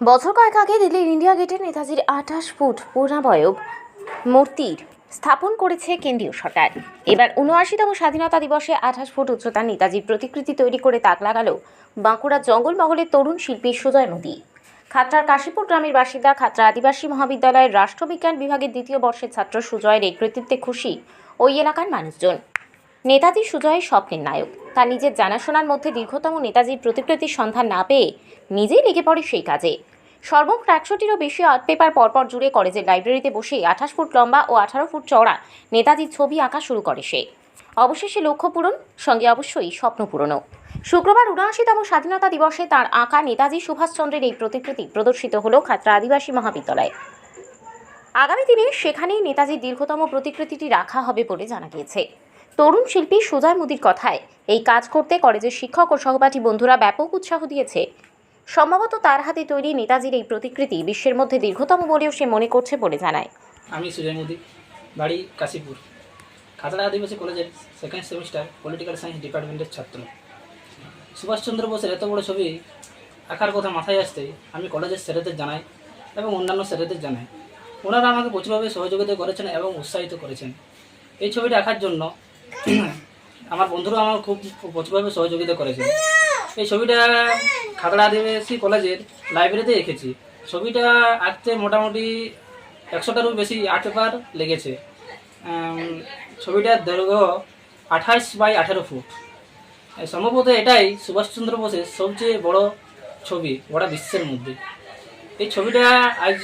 বছর কয়েক আগে দিল্লির ইন্ডিয়া গেটে নেতাজির আঠাশ ফুট পূর্ণাবয়ব মূর্তির স্থাপন করেছে কেন্দ্রীয় সরকার। এবার উনআশিতম স্বাধীনতা দিবসে আঠাশ ফুট উচ্চতার নেতাজির প্রতিকৃতি তৈরি করে তাক লাগালো বাঁকুড়ার জঙ্গলমহলের তরুণ শিল্পী সুজয় নদী। খাতড়ার কাশীপুর গ্রামের বাসিন্দা খাতড়া আদিবাসী মহাবিদ্যালয়ের রাষ্ট্রবিজ্ঞান বিভাগের দ্বিতীয় বর্ষের ছাত্র সুজয়ের এই কৃতিত্বে খুশি ওই এলাকার মানুষজন। নেতাজি সুজয় স্বপ্নের নায়ক। তার নিজের জানাশোনার মধ্যে দীর্ঘতম নেতাজির প্রতিকৃতির সন্ধান না পেয়ে নিজেই লেগে পড়ে সেই কাজে। সর্বমোট একশোটিরও বেশি আর্ট পেপার পরপর জুড়ে কলেজের লাইব্রেরিতে বসে আঠাশ ফুট লম্বা ও আঠারো ফুট চওড়া নেতাজির ছবি আঁকা শুরু করে সে। অবশেষে লক্ষ্য পূরণ, সঙ্গে অবশ্যই স্বপ্ন পূরণও। শুক্রবার উনআশিতম স্বাধীনতা দিবসে তার আঁকা নেতাজি সুভাষচন্দ্রের এই প্রতিকৃতি প্রদর্শিত হল খাতড়া আদিবাসী মহাবিদ্যালয়ে। আগামী দিনে সেখানেই নেতাজির দীর্ঘতম প্রতিকৃতিটি রাখা হবে বলে জানা গিয়েছে। তরুণ শিল্পী সুজয় মুদির কথায়, এই কাজ করতে কলেজের শিক্ষক ও সহপাঠী বন্ধুরা ব্যাপক উৎসাহ দিয়েছে। সম্ভবত তার হাতে তৈরি নেতাজির এই প্রতিকৃতি বিশ্বের মধ্যে দীর্ঘতম বলেও সে মনে করছে বলে জানায়। আমি সুজয় মোদি, বাড়ি কাশীপুর। খাতড়া আদিবাসী কলেজের সেকেন্ড সেমিস্টার পলিটিক্যাল সায়েন্স ডিপার্টমেন্টের ছাত্র। সুভাষচন্দ্র বোসের এত বড় ছবি আঁকার কথা মাথায় আসতে আমি কলেজের স্যারেদের জানাই এবং অন্যান্য স্যারেদের জানাই। ওনারা আমাকে প্রচুরভাবে সহযোগিতা করেছেন এবং উৎসাহিত করেছেন। এই ছবিটা আঁকার জন্য আমার বন্ধুরা আমার খুব প্রচুরভাবে সহযোগিতা করেছে। এই ছবিটা খাতড়া আদিবাসী কলেজের লাইব্রেরিতে এঁকেছি ছবিটা আঁকতে মোটামুটি একশোটারও বেশি আর্ট পেপার লেগেছে। ছবিটার দৈর্ঘ্য আঠাশ বাই আঠেরো ফুট। সম্ভবত এটাই সুভাষচন্দ্র বোসের সবচেয়ে বড় ছবি গোটা বিশ্বের মধ্যে। এই ছবিটা আজ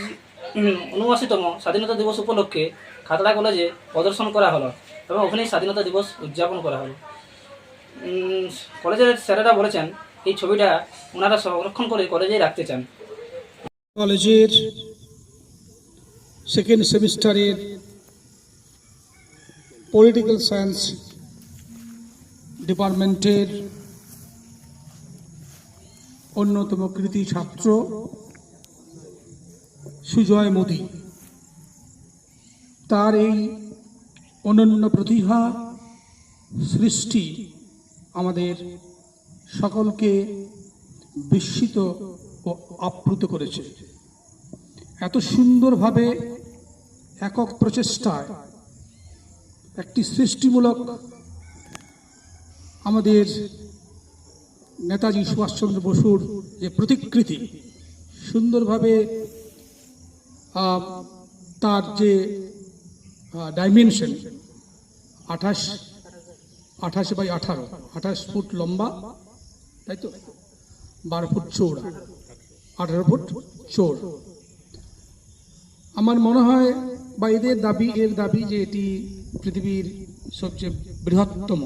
উনআশিতম স্বাধীনতা দিবস উপলক্ষে খাতড়া কলেজে প্রদর্শন করা হলো। এবং ওখানেই স্বাধীনতা দিবস উদযাপন করা হলো। কলেজের স্যারেরা বলেছেন, এই ছবিটা ওনারা সংরক্ষণ করে কলেজেই রাখতে চান। কলেজের সেকেন্ড সেমিস্টারের পলিটিক্যাল সায়েন্স ডিপার্টমেন্টের অন্যতম কৃতি ছাত্র সুজয় মোদী। তার এই অনন্য প্রতিভা সৃষ্টি আমাদের সকলকে বিস্মিত ও আপ্লুত করেছে। এত সুন্দরভাবে একক প্রচেষ্টায় একটি সৃষ্টিমূলক আমাদের নেতাজি সুভাষচন্দ্র বসুর যে প্রতিকৃতি, সুন্দরভাবে তার যে ডাইমেনশন আঠাশ আঠাশ বাই আঠারো, আঠাশ ফুট লম্বা, তাই তো? বারো ফুট চৌড়া আঠারো ফুট চোর আমার মনে হয় বা এদের দাবি, এর দাবি যে এটি পৃথিবীর সবচেয়ে বৃহত্তম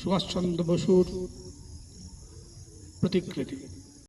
সুভাষচন্দ্র বসুর প্রতিকৃতি।